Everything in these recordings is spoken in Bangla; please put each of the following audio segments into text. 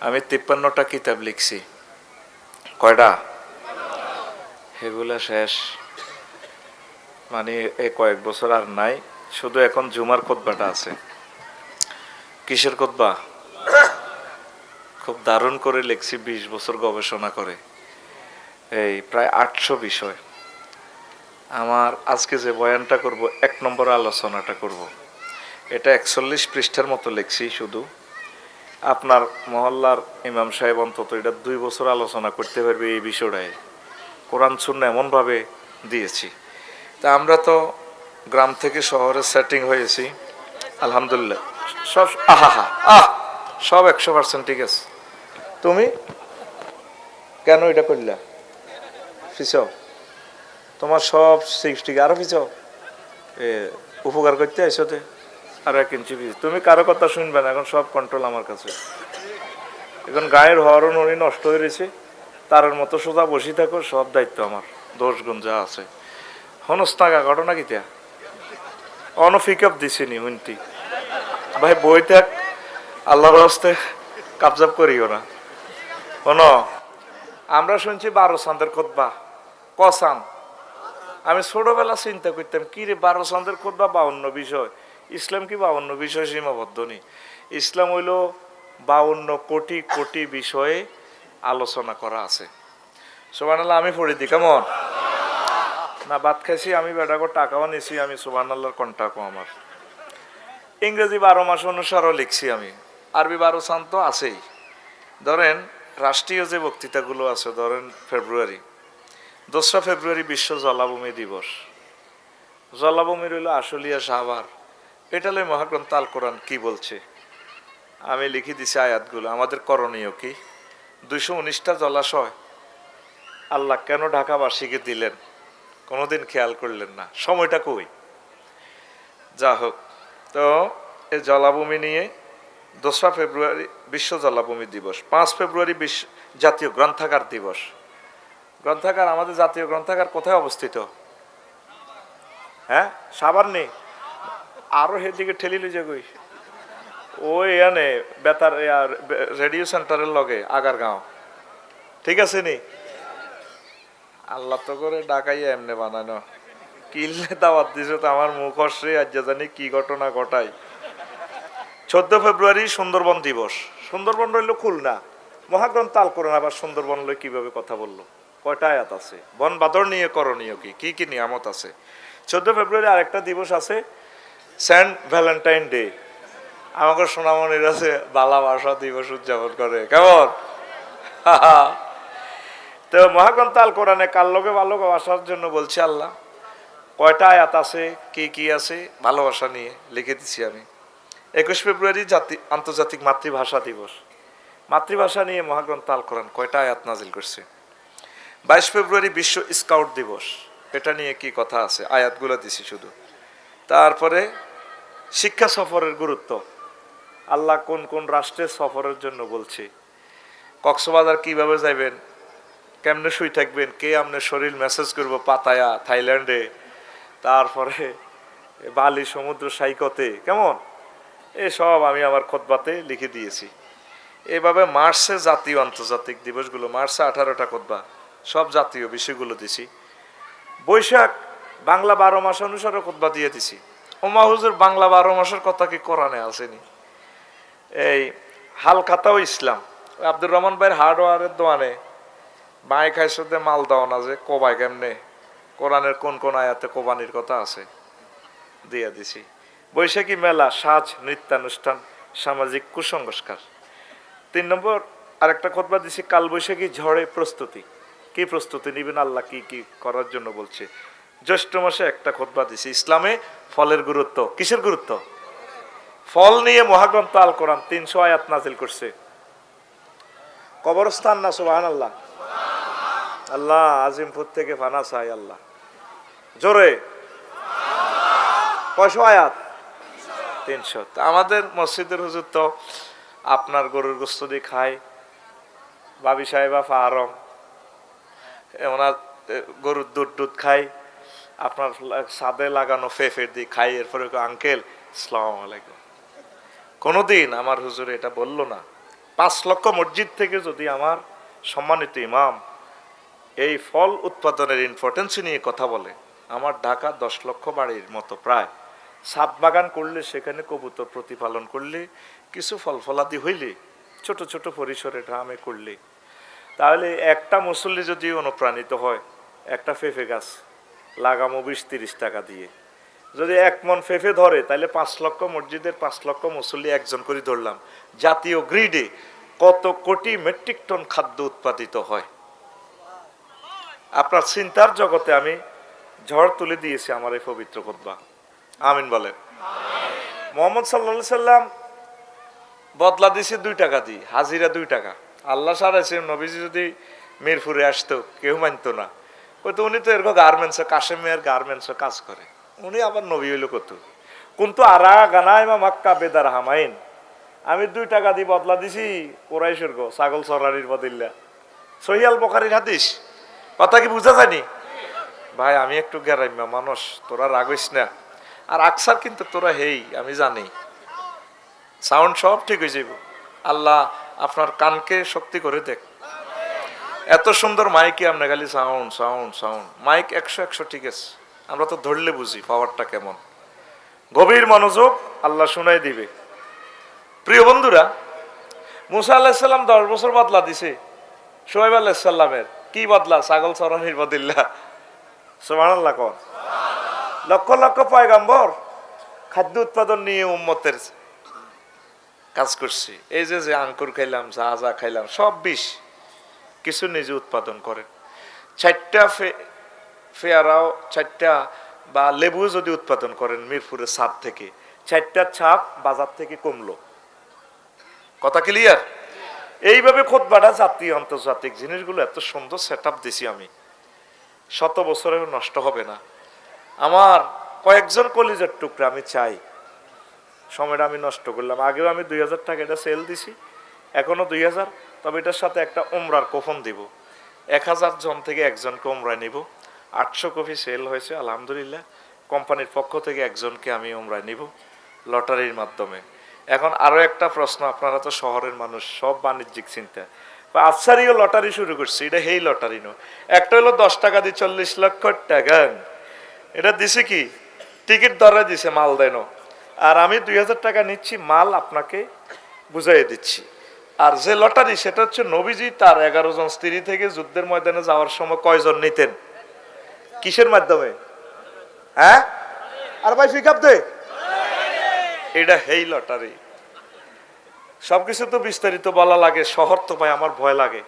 আমি তিপ্পান্নটা কিতাব লিখছি। কয়টা? এগুলা শেষ। মানে এই কয়েক বছর আর নাই। শুধু এখন জুমার কোতবাটা আছে। কিসের কোতবা খুব দারুণ করে লিখছি, বিশ বছর গবেষণা করে। এই প্রায় আটশো বিষয়। আমার আজকে যে বয়ানটা করব, এক নম্বর আলোচনাটা করব। এটা একচল্লিশ পৃষ্ঠার মতো লিখছি শুধু। আপনার মহল্লার ইমাম সাহেব অন্তত এটা দুই বছর আলোচনা করতে পারবে এই বিষয়টায়। কোরআন শূন্য এমনভাবে দিয়েছি। তা আমরা তো গ্রাম থেকে শহরে সেটিং হয়েছি। আলহামদুলিল্লাহ। সব আহা হা আহ, সব একশো পার্সেন্ট ঠিক আছে। তুমি? কেন এটা করলা? ফিসাও তোমার সব সিক্সটি আরও ফিসাও এ, উপকার করতে আইসতে আর এক ইঞ্চি পিস তুমি কারও কথা শুনবে না, এখন সব কন্ট্রোল আমার কাছে। এখন গায়ের হরণ উনি নষ্ট হয়ে রয়েছে, তারের মতো সোজা বসে থাকো, সব দায়িত্ব আমার। দোষ গুণ যা আছে। হনস্তাগা, ঘটনা কিতা অন পিক আপ দিছিনি হুনতি ভাই, বই থাক, আল্লাহর হস্তে কাবজাব করিও না। শোন, আমরা শুনছি বারো চাঁদের খোদবা। কসান আমি ছোটবেলা চিন্তা করতাম কি রে বারো চাঁদের খোদবা বাউন্ন বিষয়? ইসলাম কি বাউন্ন বিষয় সীমাবদ্ধ নেই ইসলাম হইল বাউন্ন কোটি কোটি বিষয়ে আলোচনা করা আছে। সোবান আল্লাহ আমি পড়ি দি, কেমন? না, ভাত খাইছি, আমি বেটাকে টাকাও নিছি, আমি সোবান আল্লাহর কন্টাকও আমার। ইংরেজি বারো মাস অনুসারও লিখছি আমি। আরবি বারো চান তো আছেই। ধরেন, রাষ্ট্রীয় যে বক্তৃতাগুলো আছে, ধরেন ফেব্রুয়ারি। দোসরা ফেব্রুয়ারি বিশ্ব জলাভূমি দিবস। জলাভূমি রইল আশুলিয়া সাহাবার এটা লই মহাগ্রন্থ আল কোরআন কি বলছে? আমি লিখে দিছি আয়াতগুলো। আমাদের করণীয় কি? দুইশো উনিশটা জলাশয় আল্লাহ কেন ঢাকাবাসীকে দিলেন? কোনোদিন খেয়াল করলেন না। সময়টা কই? যা হোক, তো এই জলাভূমি নিয়ে দোসরা ফেব্রুয়ারি বিশ্ব জলাভূমি দিবস, পাঁচ ফেব্রুয়ারি বিশ্ব জাতীয় গ্রন্থাগার দিবস। গ্রন্থাগার, আমাদের জাতীয় গ্রন্থাগার কোথায় অবস্থিত? হ্যাঁ সাবার নেই? আরও হেদিকে ঠেলি লই যাগই ওই এনে বেতার রেডিও সেন্টারের লগে আগার গাঁও ঠিক আছে নি? আল্লাহ তো করে ডাকাইয়া এমনি বানানো কিল্লে দাওয়াত দিছে তো আমার মুখ হসে আজ জানি কি ঘটনা ঘটাই। চোদ্দ ফেব্রুয়ারি সুন্দরবন দিবস। সুন্দরবন রইল খুলনা। মহাগ্রন্থ তাল করেন আবার সুন্দরবন লই কীভাবে কথা বলল? কয়টা আয়াত আছে? বন বাদর নিয়ে করণীয় কি? কি কি নিয়ামত আছে? চোদ্দ ফেব্রুয়ারি আরেকটা দিবস আছে সেন্ট ভ্যালেন্টাইন ডে আমাকে সোনামণির আছে ভালোবাসা দিবস উদযাপন করে। কেমন? তো মহাগ্রন্থ আল কোরআনে কার লোকে ভালোবাসার জন্য বলছে আল্লাহ? কয়টা আয়াত আছে? কি কি আছে? ভালোবাসা নিয়ে লিখে দিছি আমি। একুশ ফেব্রুয়ারি জাতি, আন্তর্জাতিক মাতৃভাষা দিবস। মাতৃভাষা নিয়ে মহাগ্রন্থ আল কোরআন কয়টা আয়াত নাজিল করছে? বাইশ ফেব্রুয়ারি বিশ্ব স্কাউট দিবস। এটা নিয়ে কি কথা আছে? আয়াতগুলো দিছি শুধু। তারপরে শিক্ষা সফরের গুরুত্ব। আল্লাহ কোন কোন রাষ্ট্রের সফরের জন্য বলছে। কক্সবাজার কীভাবে যাইবেন? কেমনে শুই থাকবেন? কে আপনার শরীর মেসেজ করব পাতায়া, থাইল্যান্ডে? তারপরে বালি, সমুদ্র, সাইকতে, কেমন? এসব আমি আমার খোদবাতে লিখে দিয়েছি। এভাবে মার্চে জাতীয় আন্তর্জাতিক দিবসগুলো, মার্চে আঠারোটা খোদবা, সব জাতীয় বিষয়গুলো দিছি। বৈশাখ, বাংলা বারো মাস অনুসারে খোদবা দিয়ে দিছি। ওমা হুজুর, বাংলা বারো মাসের কথা কি কোরআনে আসেনি? এই হালখাতাও ইসলাম। আব্দুর রহমান ভাইয়ের হার্ডওয়ারের দোয়ানে, মায় খাইসতে মাল দাও না যে কোবাই কেমনে? কোরআনের কোন কোন আয়াতে কোবানির কথা আছে? দিয়ে দিছি। বৈশাখী মেলা, সাজ, নৃত্যানুষ্ঠান, সামাজিক কুসংস্কার। তিন নম্বর, আরেকটা খোদবা দিছি কাল বৈশাখী ঝড়ে প্রস্তুতি। কি প্রস্তুতি নিবেন? আল্লাহ কি কি করার জন্য বলছে? জ্যৈষ্ঠ মাসে একটা খোদবা দিছি, ইসলামে ফলের গুরুত্ব। কিসের গুরুত্ব? ফল নিয়ে মহাগ্রন্থ আল কোরআন তিনশো আয়াত নাজিল করছে। কবরস্থান না সুবাহ আল্লাহ আল্লাহ আজিমপুর থেকে ফানা চাই, আল্লাহ। জোরে? কয়শো আয়াত? তিনশো। আমাদের মসজিদের হুজুর তো আপনার গরুর গোস্ত দিয়ে খায়, বাবি সাহেবা ফাহারম ওনার গরুর দুধ দুধ খাই আপনার সাদে লাগানো ফেফের দিয়ে খাই, এরপরে আঙ্কেল সালাম আলাইকুম। কোনোদিন আমার হুজুর এটা বলল না। পাঁচ লক্ষ মসজিদ থেকে যদি আমার সম্মানিত ইমাম এই ফল উৎপাদনের ইম্পর্টেন্স নিয়ে কথা বলে, আমার ঢাকা দশ লক্ষ বাড়ির মতো প্রায়। সাত বাগান করলে সেখানে কবুতর প্রতিপালন করলে, কিছু ফল ফলাদি হইলে, ছোট ছোট পরিসরে ড্রামে করলে। তাহলে একটা মুসল্লি যদি অনুপ্রাণিত হয়, একটা ফেফে গাছ লাগামো বিশ তিরিশ টাকা দিয়ে। যদি এক মন ফেফে ধরে তাহলে পাঁচ লক্ষ মসজিদের পাঁচ লক্ষ মুসল্লি একজন করে ধরলাম। জাতীয় গ্রিডে কত কোটি মেট্রিক টন খাদ্য উৎপাদিত হয়? আপনার চিন্তার জগতে আমি ঝড় তুলে দিয়েছি আমার এই পবিত্র খোদ্া আমিন বলেন। মোহাম্মদ সাল্লা সাল্লাম বদলা দিছে দুই টাকা দিই হাজিরা দুই টাকা। আল্লাহ সারাইছে নবীজি যদি মিরপুরে আসতো কেউ মানতো না। তো উনি তো এরকম গার্মেন্টসে কাশেমিয়ার গার্মেন্টসে কাজ করে। উনি আবার নবী হইল কত কিন্তু আরা গানায় মা মাক্কা বেদার হামাইন। আমি দুই টাকা দিয়ে বদলা দিছি, কোরাইশের গো, ছাগল সরারির বদিল্লা সহিয়াল বখারির হাদিস? কথা কি বুঝা যায়নি? ভাই, আমি একটু গ্যারাইমা মানুষ, তোরা রাগিস না। আর আকসার কিন্তু তোরা হেই, আমি জানি। সাউন্ড সব ঠিক হয়ে যাইব। আল্লাহ আপনার কানকে শক্তি করে দেখ। এত সুন্দর মাইকে আপনার খালি সাউন্ড সাউন্ড সাউন্ড মাইক একশো একশো ঠিক আছে। আমরা তো ধরলে বুঝি পাওয়ারটা কেমন। গভীর মনোযোগ আল্লাহ শুনাই দিবে। প্রিয় বন্ধুরা, মুসা আল্লাহিসাল্লাম দশ বছর বদলা দিছে। সোহেব আল্লাহিসাল্লামের কি বদলা? ছাগল চরণের বদিল্লা সোমান আল্লাহ কর লক্ষ লক্ষ পয়গাম্বর খাদ্য উৎপাদন নিয়ে উম্মতের কাজ করছি। এই যে যে আঙ্কুর খাইলাম, যা যা খাইলাম, সব বিষ। কিছু নিজে উৎপাদন করেন চারটা ফেয়ারাও, চারটা বা লেবু যদি উৎপাদন করেন মিরপুরের ছাপ থেকে, চারটা ছাপ বাজার থেকে কমলো। কথা ক্লিয়ার এইভাবে খোদবাটা জাতীয় আন্তর্জাতিক জিনিসগুলো এত সুন্দর সেট আপ দিছি আমি। শত বছরেও নষ্ট হবে না। আমার কয়েকজন কলিজার টুকরা আমি চাই। সময়টা আমি নষ্ট করলাম। আগেও আমি দুই হাজার টাকা এটা সেল দিছি, এখনও দুই হাজার। তবে এটার সাথে একটা উমরার কোফন দিব। এক হাজার জন থেকে একজনকে উমরায় নিব। আটশো কপি সেল হয়েছে, আলহামদুলিল্লাহ। কোম্পানির পক্ষ থেকে একজনকে আমি উমরায় নিব লটারির মাধ্যমে। এখন আরও একটা প্রশ্ন, আপনারা তো শহরের মানুষ, সব বাণিজ্যিক চিন্তা। বা লটারি শুরু করছে, এটা হেই লটারি নয়। একটা হলো দশ টাকা দিয়ে চল্লিশ লক্ষ টাকা। এটা দিছে কি? টিকিট দরে দিছে, মাল দেন। আর আমি দুই হাজার টাকা নিচ্ছি, মাল আপনাকে বুঝাই দিচ্ছি। আর যে লটারি, সেটা হচ্ছে নবীজি তার এগারো জন স্ত্রী থেকে যুদ্ধের ময়দানে যাওয়ার সময় কয়জন নিতেন? কিসের মাধ্যমে? হ্যাঁ? আর ভাই পিক দে। এটা হেই লটারি। সবকিছু তো বিস্তারিত বলা লাগে, শহর তো ভাই আমার ভয় লাগে।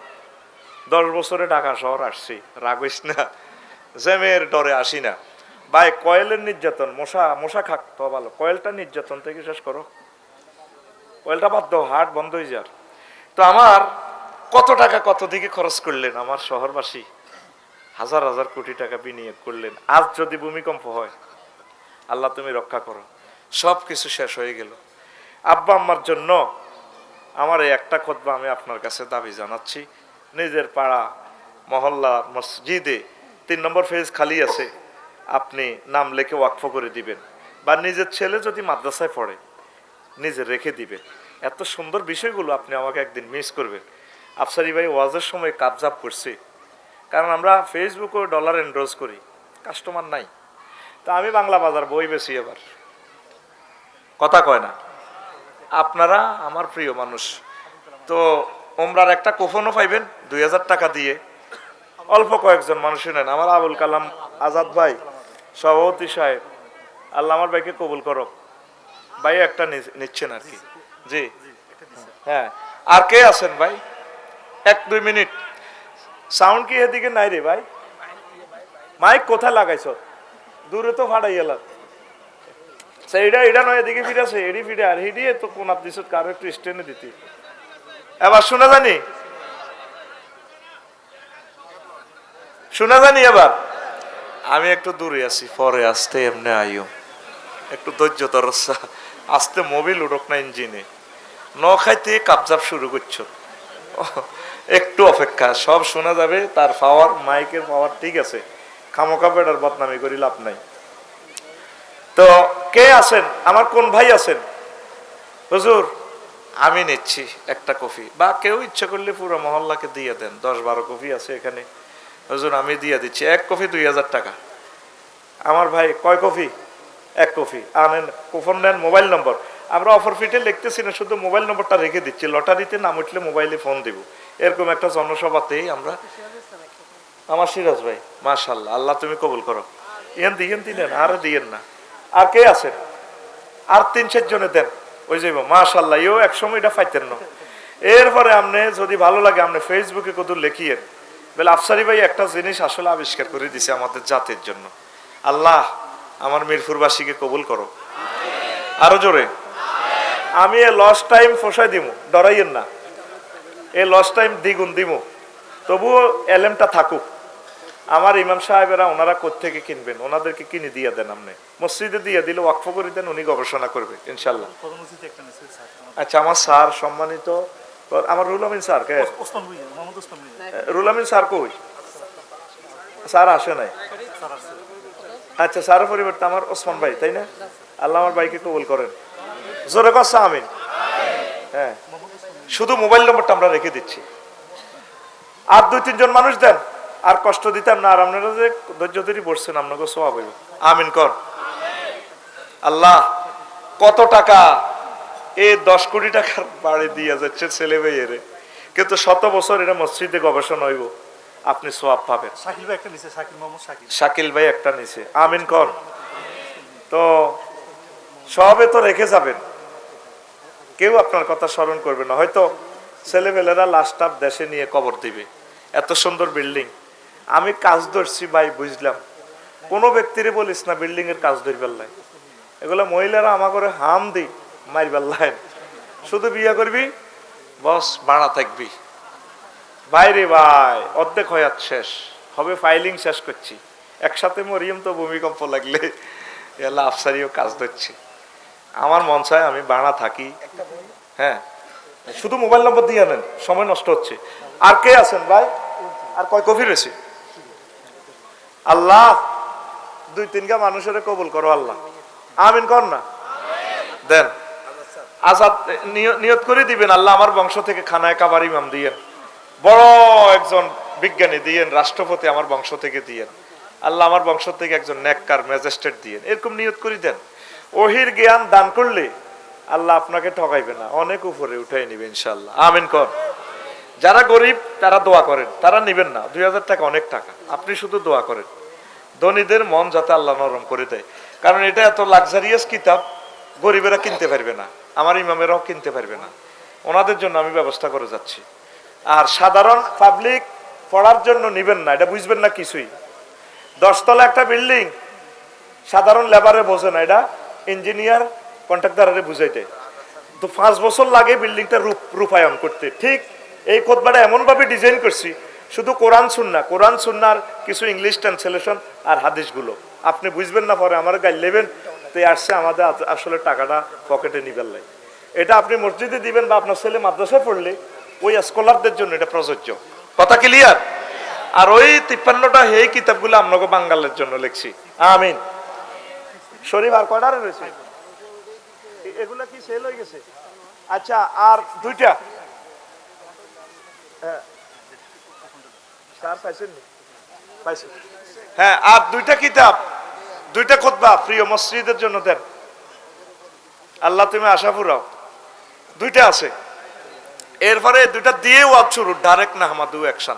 দশ বছরে ঢাকা শহর আসছি রাগইস না, জ্যামের ডরে আসি না। ভাই, কয়েলের নির্যাতন, মশা মশা খাক তো ভালো, কয়েলটা নির্যাতন থেকে শেষ করো। কয়েলটা বাদ দাও, হাট বন্ধ হয়ে যার তো আমার কত টাকা কত দিকে খরচ করলেন? আমার শহরবাসী হাজার হাজার কোটি টাকা বিনিয়োগ করলেন। আজ যদি ভূমিকম্প হয়, আল্লাহ তুমি রক্ষা করো। সব কিছু শেষ হয়ে গেল। আব্বা আম্মার জন্য আমার এই একটা খোদবা আমি আপনার কাছে দাবি জানাচ্ছি। নিজের পাড়া মহল্লা মসজিদে তিন নম্বর ফেজ খালি আছে। আপনি নাম লেখে ওয়াকফ করে দিবেন। বা নিজের ছেলে যদি মাদ্রাসায় পড়ে, নিজে রেখে দিবেন। এত সুন্দর বিষয়গুলো আপনি আমাকে একদিন মিস করবেন। আফসারি ভাই ওয়াজের সময় কাবজাব করছি। কারণ আমরা ফেসবুকে ডলার এন্ড্রোজ করি। কাস্টমার নাই। তা আমি বাংলা বাজার বই বেশি এবার। কথা কয় না। আপনারা আমার প্রিয় মানুষ। তো ওমরার একটা কোফনও পাইবেন দুই হাজার টাকা দিয়ে। অল্প কয়েকজন মানুষ নেন আমার আবুল কালাম আজাদ ভাই, সভাপতি সাহেব। আল্লাহ আমার ভাইকে কবুল করো ভাই একটা নিচ্ছেন আর কি। জি। হ্যাঁ। আর কে আছেন ভাই? এক, দুই মিনিট। সাউন্ড কি এদিকে নাই রে ভাই? মাইক কোথায় লাগাইছ? দূরে তো গেলাম সেইটা এটা নয়, এদিকে ফিরে আছে এডি ফিরে তো একটু দিতি। এবার শোনা জানি জানি এবার? আমি একটু দূরে আছি, পরে আসতে এমনি আইও একটু ধৈর্য তরসা আস্তে মোবিল উঠক না ইঞ্জিনে। ন খাইতে কাপজাপ শুরু করছ। একটু অপেক্ষা, সব শোনা যাবে, তার পাওয়ার মাইকের পাওয়ার ঠিক আছে। খামোকা বেটার বদনামি করি লাভ নাই। তো, কে আছেন? আমার কোন ভাই আছেন? হুজুর, আমি নিচ্ছি একটা কফি। বা কেউ ইচ্ছা করলে পুরো মহল্লাকে দিয়ে দেন। দশ বারো কফি আছে এখানে। হুজুর, আমি দিয়ে দিচ্ছি। এক কফি দুই হাজার টাকা। আমার ভাই, কয় কফি? এক কফি। আনেন কুপন নেন, মোবাইল নম্বর। আমরা অফার ফিটে লিখতেছি না, শুধু মোবাইল নম্বরটা রেখে দিচ্ছি। লটারিতে নাম উঠলে মোবাইলে ফোন দিব। এরকম একটা জনসভাতেই আমরা আমার সিরাজ ভাই মাশাল্লাহ আল্লাহ তুমি কবুল করো। ইয়েন দিয়েন দিলেন আর দিয়েন না। আর কে আছেন? আর তিন, চার জনে দেন। ওই যাইব মাশাল্লাহ ইও এক সময় এটা ফাইতেন না। এরপরে আপনি যদি ভালো লাগে, আপনি ফেসবুকে কত লেখিয়েন। বলে, আফসারি ভাই, একটা জিনিস আসলে আবিষ্কার করে দিছে আমাদের জাতির জন্য। আল্লাহ আমার মিরপুরবাসীকে কবুল করো। আরও জোরে। আমি এ লস টাইম ফসাই দিব ডরাইয়েন না। এ লস টাইম দ্বিগুণ দিমু। তবুও এলেমটা থাকুক। আমার ইমাম সাহেবেরা ওনারা কোত্থেকে কিনবেন? ওনাদেরকে কিনে দিয়ে দেন আপনি। মসজিদে দিয়ে দিলে ওয়াকফ করে দেন উনি গবেষণা করবে ইনশাল্লাহ স্যার আচ্ছা আমার স্যার সম্মানিত। আমার রুল আমিন স্যার কে? রুল আমিন স্যার কই? স্যার আসে নাই। আচ্ছা স্যারের পরিবর্তে আমার ওসমান ভাই তাই না? আল্লাহ আমার ভাইকে কবুল করেন। জোরে কসা আমিন। হ্যাঁ শুধু মোবাইল নম্বরটা আমরা রেখে দিচ্ছি। আর দুই তিনজন মানুষ দেন আর কষ্ট দিতাম না আর আপনারা যে ধৈর্য ধরে বসছেন আপনাকে হইব। আমিন কর। আল্লাহ কত টাকা? এ দশ কোটি টাকার বাড়ি দিয়ে যাচ্ছে ছেলে মেয়েরে। কিন্তু শত বছর এটা মসজিদে গবেষণা হইব আপনি সোয়াব পাবেন। শাকিল ভাই একটা নিচ্ছে শাকিল মোহাম্মদ শাকিল। শাকিল ভাই একটা নিছে। আমিন কর। তো সবে তো রেখে যাবেন। কেউ আপনার কথা স্মরণ করবে না। হয়তো ছেলেমেয়েরা লাস্ট আপ দেশে নিয়ে কবর দিবে। এত সুন্দর বিল্ডিং। আমি কাজ ধরছি ভাই, বুঝলাম। কোনো ব্যক্তিরে বলিস না বিল্ডিং এর কাজ ধরবার লাই। এগুলো মহিলারা আমা করে হাম দি, মারবার লাই। শুধু বিয়ে করবি, বস, বাড়া থাকবি। বাইরে ভাই, অর্ধেক হয়াত শেষ। হবে ফাইলিং শেষ করছি। একসাথে মরিয়ম তো ভূমিকম্প লাগলে এলা আফসারিও কাজ ধরছে। আমার মন চায় আমি বাড়া থাকি। হ্যাঁ। শুধু মোবাইল নম্বর দিয়ে নেন সময় নষ্ট হচ্ছে। আর কে আছেন ভাই? আর কয় কফি রয়েছে? আল্লাহ, দুই তিনটা মানুষের কবুল করো আল্লাহ। আমিন কর না? দেন। আজাদ, নিয়- নিয়ত করে দিবেন আল্লাহ আমার বংশ থেকে খানায় কাবার ইমাম দিয়েন। বড় একজন বিজ্ঞানী দিয়েন, রাষ্ট্রপতি আমার বংশ থেকে দিয়েন। আল্লাহ আমার বংশ থেকে একজন নেককার ম্যাজিস্ট্রেট দিয়েন। এরকম নিয়ত করে দেন। ওহির জ্ঞান দান করলে আল্লাহ আপনাকে ঠকাইবে না। অনেক উপরে উঠাই নিবে ইনশাল্লাহ আমিন কর। যারা গরিব, তারা দোয়া করেন। তারা নিবেন না। দুই হাজার টাকা অনেক টাকা। আপনি শুধু দোয়া করেন। ধনীদের মন যাতে আল্লাহ নরম করে দেয়। কারণ এটা এত লাক্সারিয়াস কিতাব, গরিবেরা কিনতে পারবে না। আমার ইমামেরাও কিনতে পারবে না। ওনাদের জন্য আমি ব্যবস্থা করে যাচ্ছি। আর সাধারণ পাবলিক পড়ার জন্য নিবেন না। এটা বুঝবেন না কিছুই। দশতলা একটা বিল্ডিং সাধারণ লেবারে বোঝে না। এটা ইঞ্জিনিয়ার কন্ট্রাক্টারে বুঝাইতে। তো পাঁচ বছর লাগে বিল্ডিংটা রূপ রূপায়ণ করতে। ঠিক এই খোদবাটা এমনভাবে ডিজাইন করছি, শুধু কোরআন সুন্না। কোরআন সুন্নার কিছু ইংলিশ ট্রান্সলেশন আর হাদিসগুলো। আপনি বুঝবেন না পরে, আমার গাইড নেবেন তো আসছে আমাদের আসলে টাকাটা পকেটে নিবেন লাই এটা আপনি মসজিদে দিবেন বা আপনার ছেলে মাদ্রাসায় পড়লে, ওই স্কলারদের জন্য এটা প্রযোজ্য। কথা ক্লিয়ার আর ওই তিপ্পান্নটা এই কিতাবগুলো আপনাকে বাঙ্গালের জন্য লিখছি। আমিন। আর কয়টা রয়েছে? এগুলা কি সেল হয়ে গেছে? আচ্ছা আর দুইটা? হ্যাঁ। হ্যাঁ আর দুইটা কিতাব, দুইটা প্রিয় মসজিদের জন্য দেন। আল্লাহ তুমি আশা ফুরাও। দুইটা আছে। এরপরে দুইটা দিয়ে ওয়াজ শুরু ডাইরেক্ট না, হামাদু অ্যাকশন